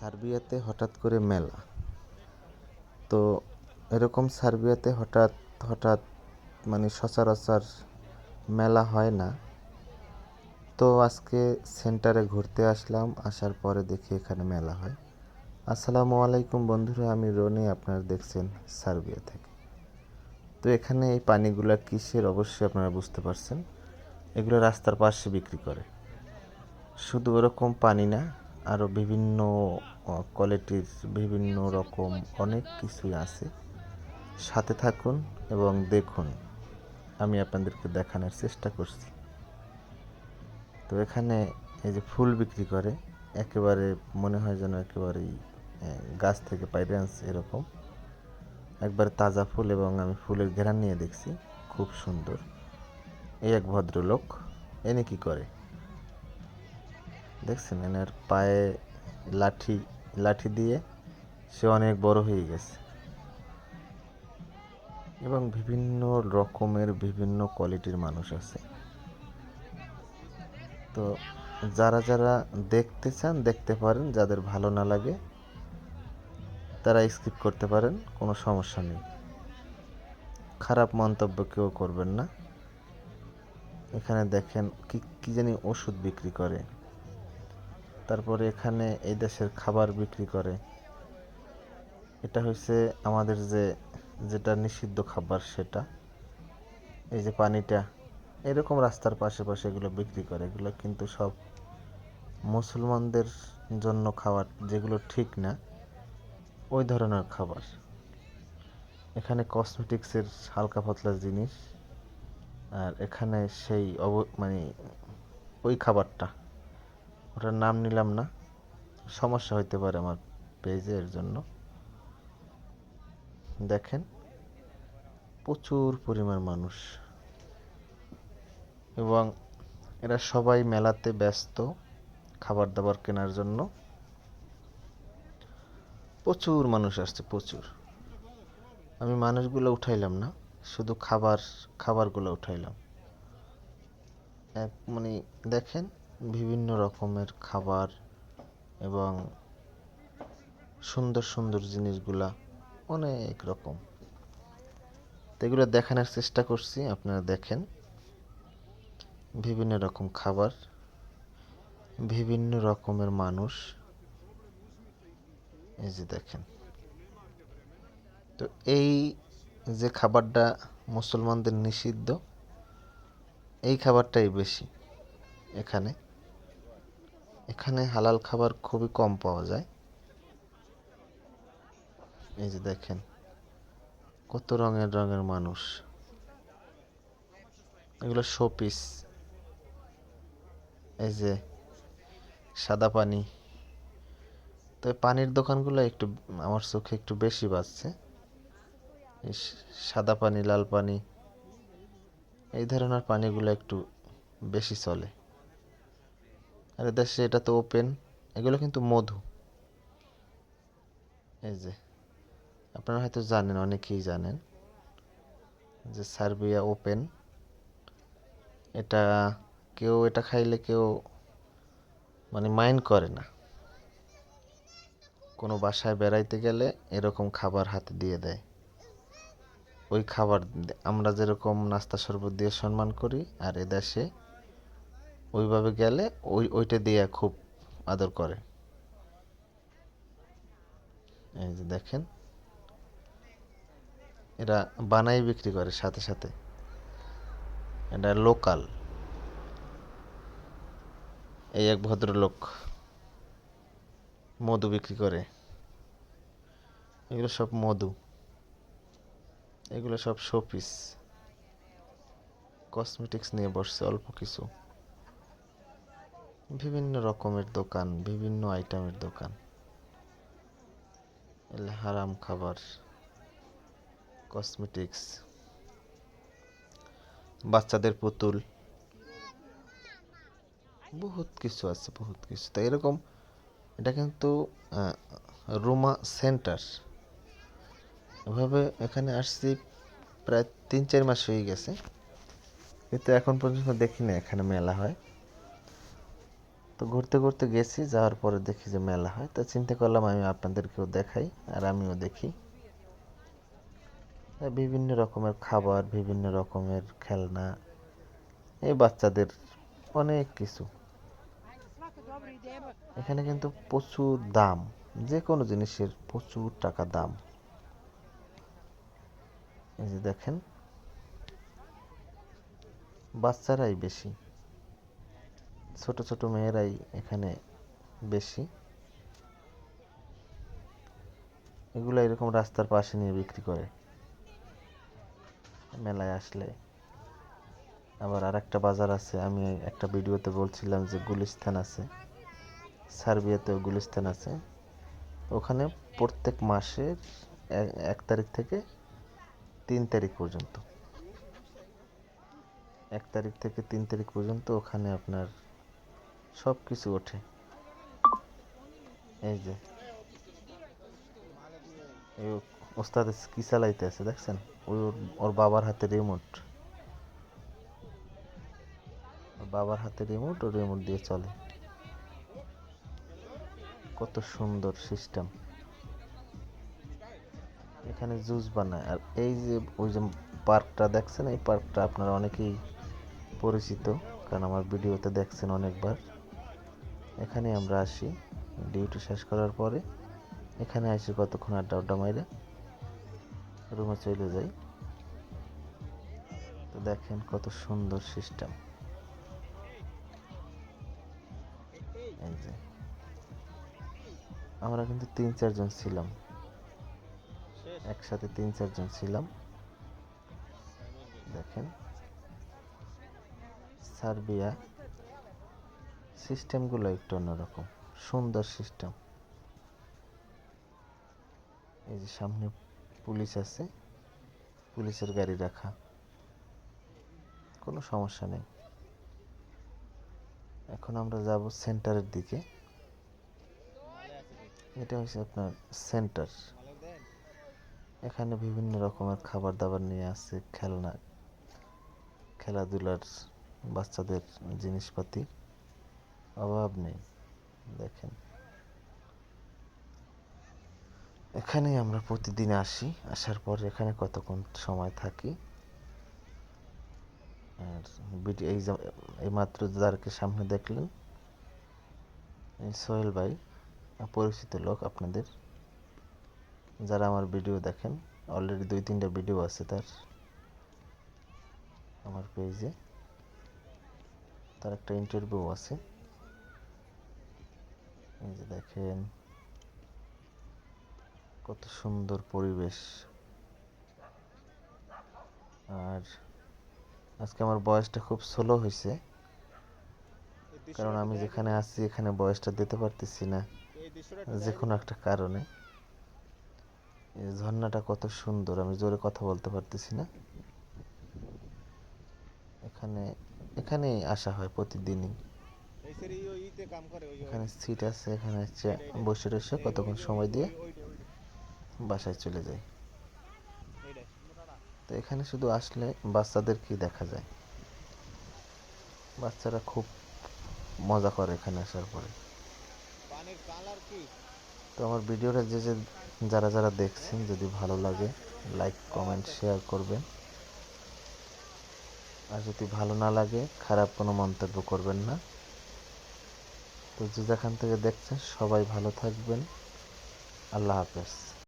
সার্বিয়াতে হঠাৎ করে মেলা। তো এরকম সার্বিয়াতে হঠাৎ হঠাৎ মানে সচরাচর মেলা হয় না। তো আজকে সেন্টারে ঘুরতে আসলাম, আসার পরে দেখি এখানে মেলা হয়। আসসালামু আলাইকুম বন্ধুরা, আমি রনি, আপনারা দেখছেন সার্বিয়া থেকে। তো এখানে এই পানিগুলো কিসের অবশ্যই আপনারা বুঝতে পারছেন। এগুলো রাস্তার পাশে বিক্রি করে। শুধু ওরকম পানি না আরও বিভিন্ন কোয়ালিটির বিভিন্ন রকম অনেক কিছুই আছে। সাথে থাকুন এবং দেখুন, আমি আপনাদেরকে দেখানোর চেষ্টা করছি। তো এখানে এই যে ফুল বিক্রি করে, একেবারে মনে হয় যেন একেবারেই গাছ থেকে পাইরে আনছে এরকম। একবারে তাজা ফুল এবং আমি ফুলের ঘেরান নিয়ে দেখছি, খুব সুন্দর। এই এক ভদ্রলোক, এনে কি করে? দেখছেন, এনার পায়ে লাঠি লাঠি দিয়ে সে অনেক বড় হয়ে গেছে। এবং বিভিন্ন রকমের বিভিন্ন কোয়ালিটির মানুষ আছে। তো যারা যারা দেখতে চান, দেখতে পারেন। যাদের ভালো না লাগে, তারা স্কিপ করতে পারেন, কোনো সমস্যা নেই। খারাপ মন্তব্য কেউ করবেন না। এখানে দেখেন কি কি জানি ওষুধ বিক্রি করে। তারপরে এখানে এই দেশের খাবার বিক্রি করে। এটা হচ্ছে আমাদের যে, যেটা নিষিদ্ধ খাবার সেটা। এই যে পানিটা, এরকম রাস্তার পাশে পাশে এগুলো বিক্রি করে। এগুলো কিন্তু সব মুসলমানদের জন্য খাবার যেগুলো ঠিক না, ওই ধরনের খাবার। এখানে কসমেটিক্সের হালকা পাতলা জিনিস, আর এখানে সেই অব মানে ওই খাবারটা। ওটার নাম নিলাম না। সমস্যা হইতে পারে আমার পেজের জন্য। দেখেন, প্রচুর পরিমাণ মানুষ। এবং এরা সবাই মেলাতে ব্যস্ত খাবার দাবার কেনার জন্য। প্রচুর মানুষ আসছে, প্রচুর। আমি মানুষগুলো উঠাইলাম না, শুধু খাবার, খাবারগুলো উঠাইলাম। এক মানে দেখেন বিভিন্ন রকমের খাবার এবং সুন্দর সুন্দর জিনিসগুলা অনেক রকম। তো এগুলো দেখানোর চেষ্টা করছি, আপনারা দেখেন। বিভিন্ন রকম খাবার, বিভিন্ন রকমের মানুষ। এই যে দেখেন। তো এই যে খাবারটা মুসলমানদের নিষিদ্ধ, এই খাবারটাই বেশি এখানে। এখানে হালাল খাবার খুবই কম পাওয়া যায়। এই যে দেখেন, কত রঙের রঙের মানুষ। এগুলো শোপিস। এই যে সাদা পানি। তো পানির দোকানগুলো একটু, আমার চোখে একটু বেশি বাজছে। সাদা পানি, লাল পানি, এই ধরনের পানিগুলো একটু বেশি চলে। আর দেশে এটা তো ওপেন এগুলো কিন্তু মধু। এই যে, আপনারা হয়তো জানেন, অনেকেই জানেন যে সার্বিয়া ওপেন এটা কেউ এটা খাইলে কেউ মানে মাইন্ড করে না। কোনো বাসায় বেড়াইতে গেলে এরকম খাবার হাতে দিয়ে দেয়। ওই খাবার আমরা যেরকম নাস্তা শরবত দিয়ে সম্মান করি, আর এ দেশে ওইভাবে গেলে ওই, ওইটা দিয়ে খুব আদর করে। এই যে দেখেন। এরা বানাই বিক্রি করে সাথে সাথে। এটা লোকাল। এই এক ভদ্রলোক মধু বিক্রি করে। এগুলো সব মধু। এগুলো সব শোপিস। কসমেটিক্স নিয়ে বসছে অল্প কিছু। বিভিন্ন রকমের দোকান, বিভিন্ন আইটেমের দোকান। হারাম খাবার, কসমেটিক্স, বাচ্চাদের পুতুল, বহুত কিছু আছে, বহুত কিছু। তো এরকম এটা কিন্তু রুমা সেন্টার। এভাবে এখানে আসছি প্রায় তিন চার মাস হয়ে গেছে। কিন্তু এখন পর্যন্ত দেখি না এখানে মেলা হয়। তো ঘুরতে ঘুরতে গেছি, যাওয়ার পরে দেখি যে মেলা হয়, তো চিন্তা করলাম আমি আপনাদেরকেও দেখাই আর আমিও দেখি। বিভিন্ন রকমের খাবার, বিভিন্ন রকমের খেলনা, এই বাচ্চাদের অনেক কিছু। এখানে কিন্তু প্রচুর দাম যে কোনো জিনিসের প্রচুর টাকা দাম। এই যে দেখেন, বাচ্চারাই বেশি। ছোট ছোট মেয়েরাই এখানে বেশি। এগুলো এরকম রাস্তার পাশে নিয়ে বিক্রি করে। মেলায় আসলে। আবার আর একটা বাজার আছে, আমি একটা ভিডিওতে বলছিলাম যে গুলিস্তান আছে, সার্বিয়াতেও গুলিস্তান আছে। ওখানে প্রত্যেক মাসের এক তারিখ থেকে তিন তারিখ পর্যন্ত। এক তারিখ থেকে তিন তারিখ পর্যন্ত ওখানে আপনার সব কিছু ওঠে। এই যে। ওস্তাদ কি চালাইতে আছে দেখছেন? ওই ওর- ওর বাবার হাতে রিমোট ওর বাবার হাতে রিমোট ও রিমোট দিয়ে চলে। কত সুন্দর সিস্টেম এখানে জুস বানায়। আর এই যে, ওই যে পার্কটা দেখছেন? এই পার্কটা আপনারা অনেকেই পরিচিত, কারণ আমার ভিডিওতে দেখছেন অনেকবার। এখানে আমরা আসি। ডিউটি শেষ করার পরে এখানে আসি কতক্ষণ আড্ডা আড্ডা মাইরে। রুমে চলে যাই। তো দেখেন কত সুন্দর সিস্টেম। আমরা কিন্তু তিন চারজন ছিলাম। একসাথে তিন চারজন ছিলাম। দেখেন। সার্বিয়া সিস্টেমগুলো একটু অন্যরকম। সুন্দর সিস্টেম। এই যে সামনে পুলিশ আছে, পুলিশের গাড়ি রাখা। কোনো সমস্যা নেই। এখন আমরা যাব সেন্টারের দিকে। এটা হচ্ছে আপনার সেন্টার। এখানে বিভিন্ন রকমের খাবার দাবার নিয়ে আসছে খেলনা, খেলাধুলার বাচ্চাদের জিনিসপাতি। অভাব নেই। দেখেন। এখানেই আমরা প্রতিদিন আসি। আসার পর এখানে কতক্ষণ সময় থাকি? আর ভিডিও এই যে এইমাত্র যারকে সামনে দেখলেন, এই সোহেল ভাই, পরিচিত লোক আপনাদের। যারা আমার ভিডিও দেখেন অলরেডি দুই তিনটা ভিডিও আছে তার, আমার পেজে তার একটা ইন্টারভিউ আছে। এই যে দেখেন, কত সুন্দর পরিবেশ। আর আজকে আমার বয়সটা খুব স্লো হয়েছে, কারণ আমি যেখানে আছি এখানে বয়সটা দিতে পারতেছি না, যে কোনো একটা কারণে। এই ঝর্ণাটা কত সুন্দর, আমি জোরে কথা বলতে পারতেছি না। এখানে, এখানেই আসা হয় প্রতিদিনই। এখানে সিট আছে এখানে হচ্ছে বসে রসে কতক্ষণ সময় দিয়ে বাসায় চলে যায়। তো এখানে শুধু আসলে বাচ্চাদেরকেই দেখা যায়? বাচ্চারা খুব মজা করে এখানে আসার পরে। তো আমার ভিডিওটা যে যে যারা যারা দেখছেন যদি ভালো লাগে লাইক কমেন্ট শেয়ার করবেন। আর যদি ভালো না লাগে খারাপ কোনো মন্তব্য করবেন না। তো যে যেখান থেকে দেখছেন সবাই ভালো থাকবেন। আল্লাহ হাফেজ।